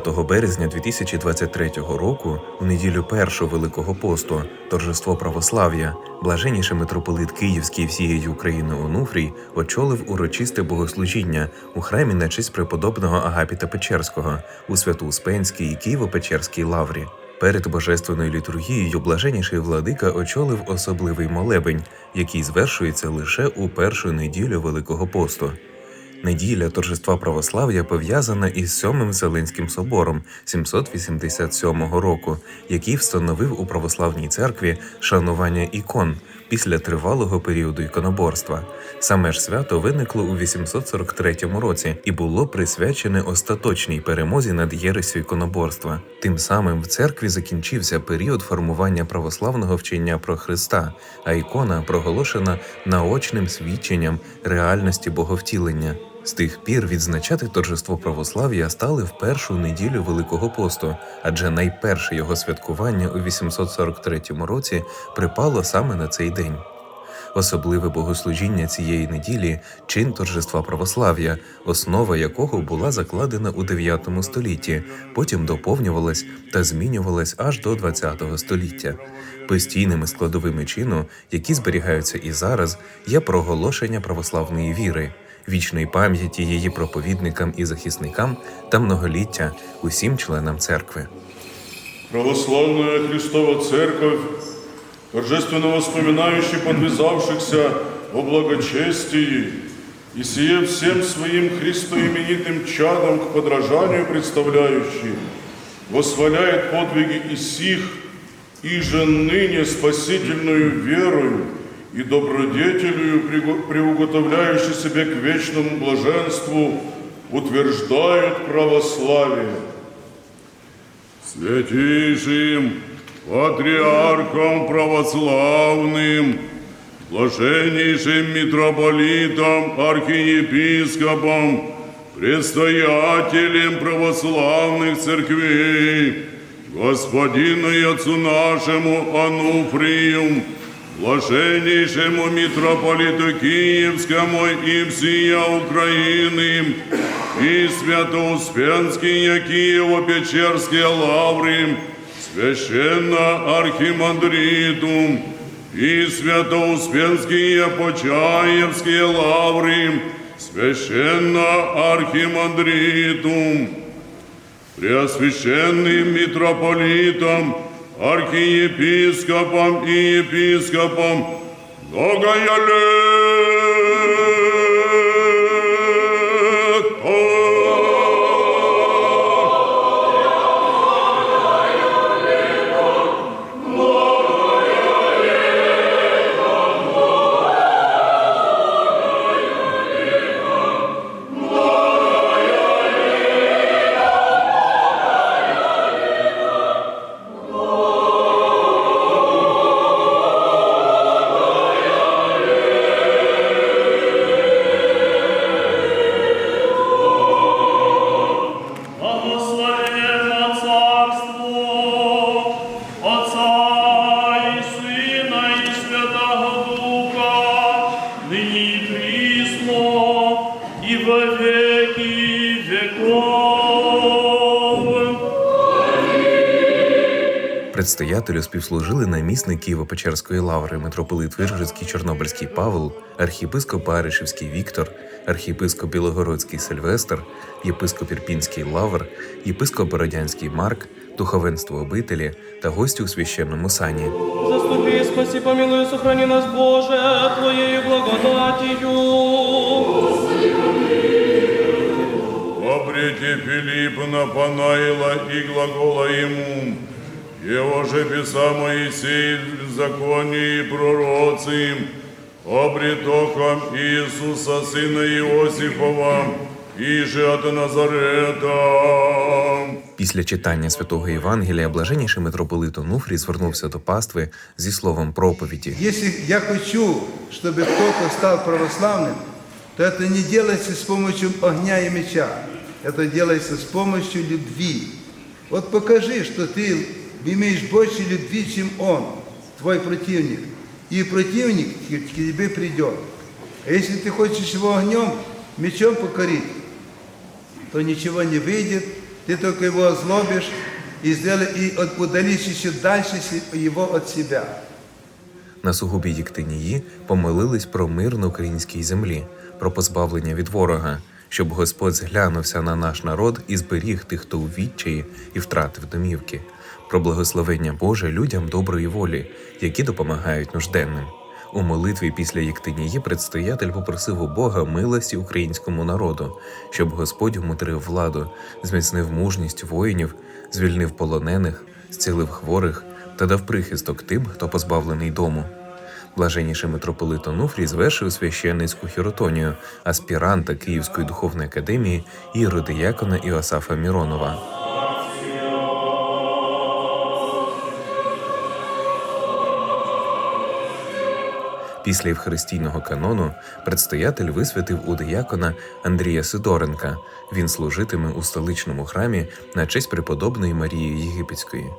9 березня 2023 року, у неділю першого Великого посту, торжество православ'я, блаженніший митрополит Київський всієї України Онуфрій очолив урочисте богослужіння у храмі на честь преподобного Агапіта Печерського у Свято-Успенській і Києво-Печерській лаврі. Перед божественною літургією блаженніший владика очолив особливий молебень, який звершується лише у першу неділю Великого посту. Неділя торжества православ'я пов'язана із Сьомим Вселенським собором 787 року, який встановив у православній церкві шанування ікон після тривалого періоду іконоборства. Саме ж свято виникло у 843 році і було присвячене остаточній перемозі над єресю іконоборства. Тим самим в церкві закінчився період формування православного вчення про Христа, а ікона проголошена наочним свідченням реальності боговтілення. З тих пір відзначати торжество православ'я стали в першу неділю Великого посту, адже найперше його святкування у 843 році припало саме на цей день. Особливе богослужіння цієї неділі чин торжества православ'я, основа якого була закладена у 9 столітті, потім доповнювалась та змінювалась аж до 20 століття. Постійними складовими чину, які зберігаються і зараз, є проголошення православної віри, вічної пам'яті її проповідникам і захисникам та многоліття усім членам церкви. Православная Христова Церковь, торжественно воспоминающий подвязавшихся о благочестии и сие всем своим христоименитым чадом к подражанию представляющий, восхваляет подвиги и сих, и же ныне спасительную верою и добродетелью, приуготовляющий себя к вечному блаженству, утверждают православие. Святейшим Патриархом Православным, Блаженнейшим Митрополитом, Архиепископом, Предстоятелем православных церквей, Господину и Отцу нашему Ануфрию, Блаженнейшему Митрополиту Киевскому и всея Украины, и Свято-Успенские Киево-Печерские лавры, священно архимандриту, и Свято-Успенские Почаевские лавры, священно архимандриту, Преосвященным митрополитом, архиепископом и епископом, многое ныне и присно, и во веки веков. Предстоятелю співслужили намісник Києво-Печерської лаври, митрополит Виржицький Чорнобильський Павел, архієпископ Паришівський Віктор, архієпископ Білогородський Сильвестр, єпископ Ірпінський Лавр, єпископ Бородянський Марк, духовенство обителі та гості у священному сані. Заступи, спаси, помилуй, сохрани нас, Боже, Твоею благодатью. Обрети Филиппа Напанаила и глагола ему, его же писа Моисей в законе и пророцы, обретохом Иисуса, сына Иосифова, и же от Назарета. Після читання святого Євангелія блаженніший митрополит Онуфрій звернувся до пастви зі словом проповіді. Если я хочу, чтобы кто-то стал православным, то это не делается с помощью огня и меча. Это делается с помощью любви. Вот покажи, что ты имеешь больше любви, чем он, твой противник. И противник к к тебе придет. А если ты хочешь его огнем, мечом покорить, то ничего не выйдет, ты только его озлобишь и, сделай, и удалишь еще дальше его от себя. На сугубі Єктинії помолились про мир на українській землі, про позбавлення від ворога, щоб Господь зглянувся на наш народ і зберіг тих, хто у відчаї і втратив домівки, про благословення Боже людям доброї волі, які допомагають нужденним. У молитві після Єктинії предстоятель попросив у Бога милості українському народу, щоб Господь умудрив владу, зміцнив мужність воїнів, звільнив полонених, зцілив хворих та дав прихисток тим, хто позбавлений дому. Блаженніший митрополит Онуфрій звершив священницьку хіротонію аспіранта Київської духовної академії іродиякона Іосафа Міронова. Після Євхаристійного канону предстоятель висвятив у диякона Андрія Сидоренка. Він служитиме у столичному храмі на честь преподобної Марії Єгипетської.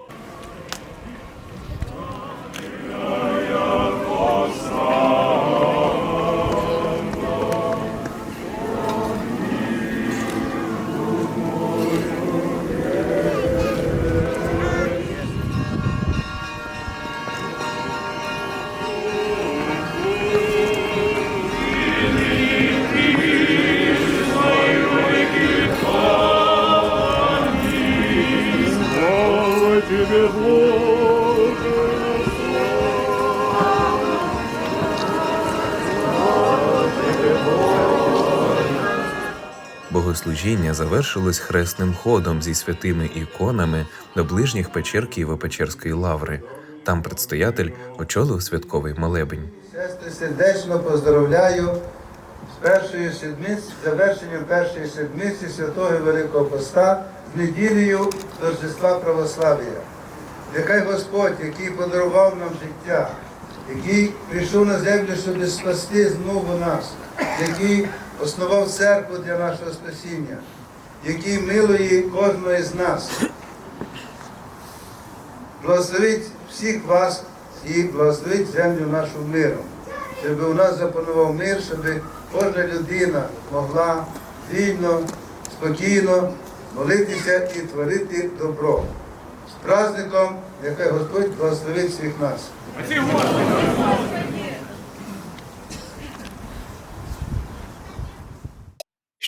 Богослужіння завершилось хресним ходом зі святими іконами до ближніх печер Києво-Печерської лаври. Там предстоятель очолив святковий молебень. Сестри, сердечно поздравляю з першою седмиць, завершенням першої седмиці Святого Великого Поста з неділею торжества православ'я. Нехай Господь, який подарував нам життя, який прийшов на землю, щоб спасти знову нас, який основав церкву для нашого спасіння, який милує кожного з нас, благословить всіх вас і благословить землю нашу миром, щоб у нас запанував мир, щоб кожна людина могла вільно, спокійно молитися і творити добро. З праздником, нехай Господь благословить всіх нас.